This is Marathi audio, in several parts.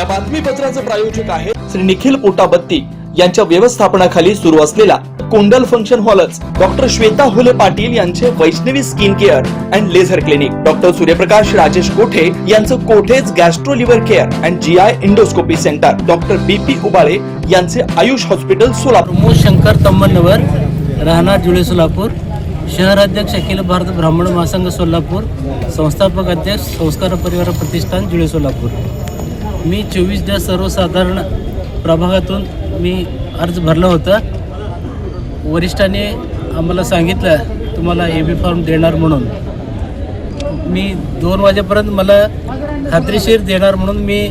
या बातमीपत्राचं प्रायोजक आहे श्री निखिल पोटाबत्ती यांच्या व्यवस्थापनाखाली सुरू असलेला कोंडल फंक्शन हॉलच डॉक्टर श्वेता हुले पाटील यांचे Vaishnavi skin care and laser clinic. Doctor Suryaprakash Rajesh Kothe यांचं Kothe's gastro liver care and G I endoscopy centre. Doctor B P Ubale यांचे आयुष हॉस्पिटल सोलापूर. प्रमोद शंकर तंबनवर राहणार जुळे सोलापूर. शहराध्यक्ष अखिल भारत ब्राह्मण महासंघ सोलापूर. संस्थापक अध्यक्ष संस्कार परिवार प्रतिष्ठान जुळे सोलापूर. मी चोवीस डॅश सर्वसाधारण प्रभागातून मी अर्ज भरला होता. वरिष्ठांनी आम्हाला सांगितलं तुम्हाला ए बी फॉर्म देणार म्हणून. मी दोन वाजेपर्यंत मला खात्रीशीर देणार म्हणून मी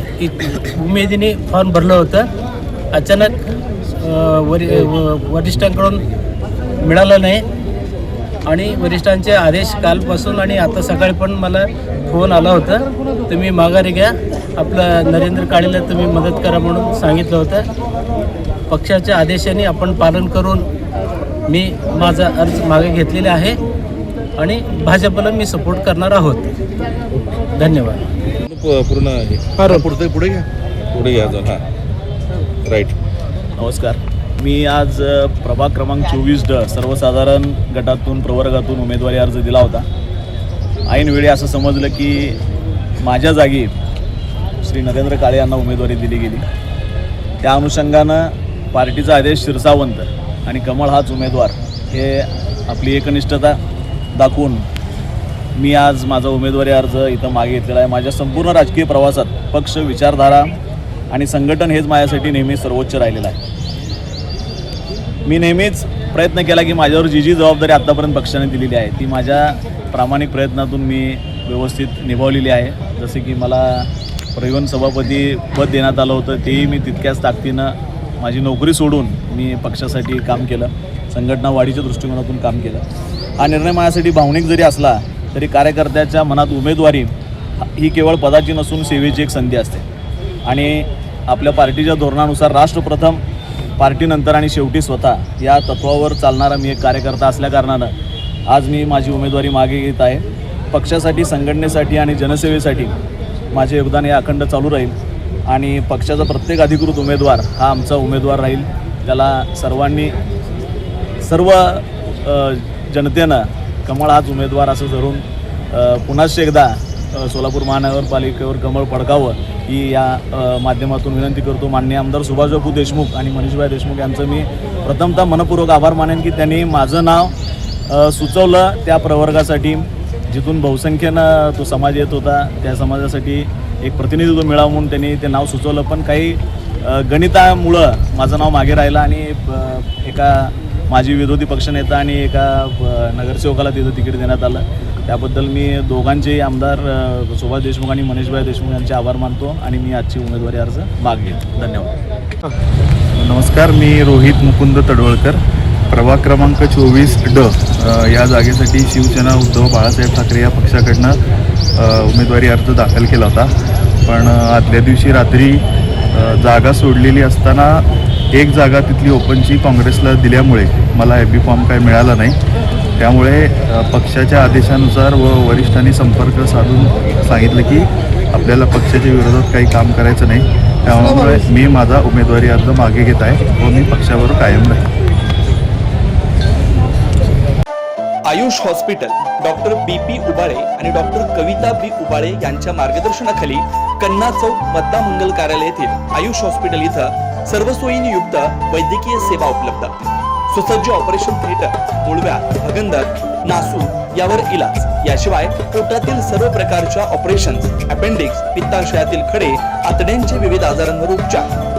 उमेदीने फॉर्म भरलं होतं. अचानक वरि व- वरिष्ठांकडून मिळालं नाही. आणि वरिष्ठांचे आदेश कालपासून आणि आता सकाळी पण मला फोन आला होता. तुम्ही माघारी घ्या. आपलं नरेंद्र काळेला तुम्ही मदत करा म्हणून सांगितलं होतं. पक्षाच्या आदेशाने आपण पालन करून मी माझा अर्ज मागे घेतलेला आहे आणि भाजपला मी सपोर्ट करणार आहोत. धन्यवाद. पूर्ण हे पुढे पुढे घ्या. पुढे घ्या अजून हां राईट नमस्कार. मी आज प्रभाग क्रमांक चोवीस ड सर्वसाधारण गटातून प्रवर्गातून उमेदवारी अर्ज दिला होता. ऐनवेळी असं समजलं की माझ्या जागी श्री नरेंद्र काळे यांना उमेदवारी दिली गेली. त्या अनुषंगानं पार्टीचा आदेश शिरसावंत आणि कमळ हाच उमेदवार हे आपली एकनिष्ठता दाखवून मी आज माझा उमेदवारी अर्ज इथं मागे घेतलेला आहे. माझ्या संपूर्ण राजकीय प्रवासात पक्ष विचारधारा आणि संघटन हेच माझ्यासाठी नेहमी सर्वोच्च राहिलेलं आहे. मी नेहमीच प्रयत्न केला की माझ्यावर जी जी जबाबदारी आत्तापर्यंत पक्षाने दिलेली आहे ती माझ्या प्रामाणिक प्रयत्नातून मी व्यवस्थित निभावलेली आहे. जसे की मला परिवहन सभापती पद देण्यात आलं होतं तेही मी तितक्याच ताकदीनं माझी नोकरी सोडून मी पक्षासाठी काम केलं. संघटना वाढीच्या दृष्टिकोनातून काम केलं. हा निर्णय माझ्यासाठी भावनिक जरी असला तरी कार्यकर्त्याच्या मनात उमेदवारी ही केवळ पदाची नसून सेवेची एक संधी असते. आणि आपल्या पार्टीच्या धोरणानुसार राष्ट्रप्रथम पार्टीनंतर आणि शेवटी स्वतः या तत्वावर चालणारा मी एक कार्यकर्ता असल्याकारणानं आज मी माझी उमेदवारी मागे घेत आहे. पक्षासाठी संघटनेसाठी आणि जनसेवेसाठी माझे योगदान हे अखंड चालू राहील आणि पक्षाचा प्रत्येक अधिकृत उमेदवार हा आमचा उमेदवार राहील. त्याला सर्वांनी सर्व जनतेनं कमळ हाच उमेदवार असं धरून अ, पुन्हाच एकदा सोलापूर महानगरपालिकेवर कमळ पडकावं ही या माध्यमातून विनंती करतो माननीय आमदार सुभाषबाबू देशमुख आणि मनीषभाई देशमुख यांचं मी प्रथमतः मनपूर्वक आभार मानेन की त्यांनी माझं नाव सुचवलं त्या प्रवर्गासाठी जिथून बहुसंख्येनं तो समाज येत होता त्या समाजासाठी एक प्रतिनिधित्व मिळावं म्हणून त्यांनी ते नाव सुचवलं. पण काही गणितामुळं माझं नाव मागे राहिलं आणि एका माजी विरोधी पक्षनेता आणि एका नगरसेवकाला तिथं तिकीट देण्यात आलं. त्याबद्दल मी दोघांचेही आमदार सुभाष देशमुख आणि मनीषभाई देशमुख यांचे आभार मानतो आणि मी आजची उमेदवारी अर्ज मागेल धन्यवाद. नमस्कार मी रोहित मुकुंद तडवळकर. प्रभाग क्रमांक चोवीस ड या जागेसाठी शिवसेना उद्धव बाळासाहेब ठाकरे या पक्षाकडनं उमेदवारी अर्ज दाखल केला होता. पण आदल्या दिवशी रात्री जागा सोडलेली असताना एक जागा तिथली ओपनची काँग्रेसला दिल्यामुळे मला ए बी फॉर्म काय मिळाला नाही. त्यामुळे पक्षाच्या आदेशानुसार व वरिष्ठांनी संपर्क साधून सांगितलं की आपल्याला पक्षाच्या विरोधात काही काम करायचं नाही. त्यामुळे मी माझा उमेदवारी अर्ज मागे घेत आहे व मी पक्षावर कायम राहील. Ayush hospital doctor B P Ubale आणि डॉक्टर कविता बी उबाळे यांच्या मार्गदर्शनाखाली कन्ना चौक मद्दा मंगल कार्यालय येथील आयुष हॉस्पिटल इथं सर्व सोयींनी युक्त वैद्यकीय सेवा उपलब्ध. सुसज्ज ऑपरेशन थिएटर मुळव्या भगंदर नासू यावर इलाज. याशिवाय पोटातील सर्व प्रकारच्या ऑपरेशन अपेंडिक्स पित्ताशयातील खडे आतड्यांचे विविध आजारांवर उपचार.